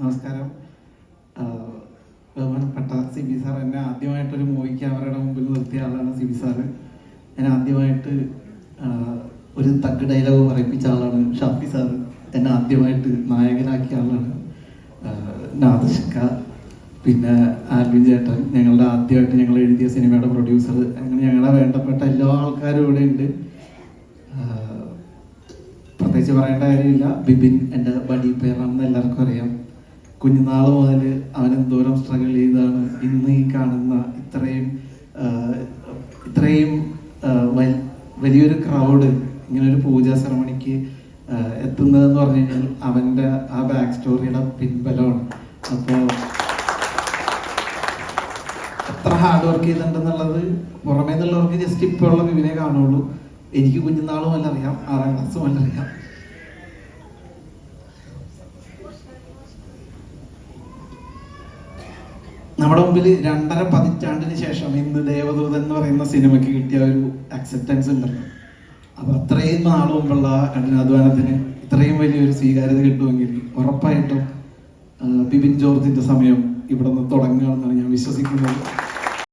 നമസ്കാരം. ബഹുമാനപ്പെട്ട C B sir എന്നെ ആദ്യമായിട്ടൊരു മൂവി ക്യാമറയുടെ മുമ്പിൽ നിർത്തിയ ആളാണ് സി ബി സാറ്. ഞാൻ ആദ്യമായിട്ട് ഒരു തഗ് ഡയലോഗ് പറയിപ്പിച്ച ആളാണ് ഷാഫി സാറ്. എന്നെ ആദ്യമായിട്ട് നായകനാക്കിയ ആളാണ് ആഹ് പിന്നെ ആൽവിൻ ചേട്ടൻ ഞങ്ങളുടെ ആദ്യമായിട്ട് ഞങ്ങൾ എഴുതിയ സിനിമയുടെ പ്രൊഡ്യൂസർ. അങ്ങനെ ഞങ്ങളുടെ വേണ്ടപ്പെട്ട എല്ലാ ആൾക്കാരും ഇവിടെ ഉണ്ട്. പ്രത്യേകിച്ച് പറയേണ്ട കാര്യമില്ല. ബിബിൻ എന്റെ ബഡി പേരാണെന്ന് എല്ലാവർക്കും അറിയാം. കുഞ്ഞുനാൾ മുതൽ അവനെന്തോരം സ്ട്രഗിൾ ചെയ്താണ് ഇന്ന് ഈ കാണുന്ന ഇത്രയും ഇത്രയും വലിയൊരു ക്രൗഡ് ഇങ്ങനെ ഒരു പൂജാ സെറമണിക്ക് എത്തുന്നതെന്ന് പറഞ്ഞു കഴിഞ്ഞാൽ അവന്റെ ആ ബാക്ക് സ്റ്റോറിയുടെ പിൻബലമാണ്. അപ്പോൾ എത്ര ഹാർഡ് വർക്ക് ചെയ്തിട്ടുണ്ടെന്നുള്ളത് പുറമേ നിന്നുള്ളവർക്ക് ജസ്റ്റ് ഇപ്പോഴുള്ള വിവിനെ കാണുള്ളൂ. എനിക്ക് കുഞ്ഞുനാളും അല്ല അറിയാം ആറാം ക്ലാസ്സും മുതൽ അറിയാം. നമ്മുടെ മുമ്പിൽ രണ്ടര പതിറ്റാണ്ടിന് ശേഷം ഇന്ന് ദേവദൂതൻ എന്ന് പറയുന്ന സിനിമയ്ക്ക് കിട്ടിയ ഒരു അക്സെപ്റ്റൻസ് ഉണ്ടല്ലോ. അപ്പൊ അത്രയും നാൾ മുമ്പുള്ള കഠിനാധ്വാനത്തിന് ഇത്രയും വലിയൊരു സ്വീകാര്യത കിട്ടുമെങ്കിൽ ഉറപ്പായിട്ടും ബിബിൻ ജോർജിന്റെ സമയം ഇവിടെ നിന്ന് തുടങ്ങുകയാണെന്നാണ് ഞാൻ വിശ്വസിക്കുന്നത്.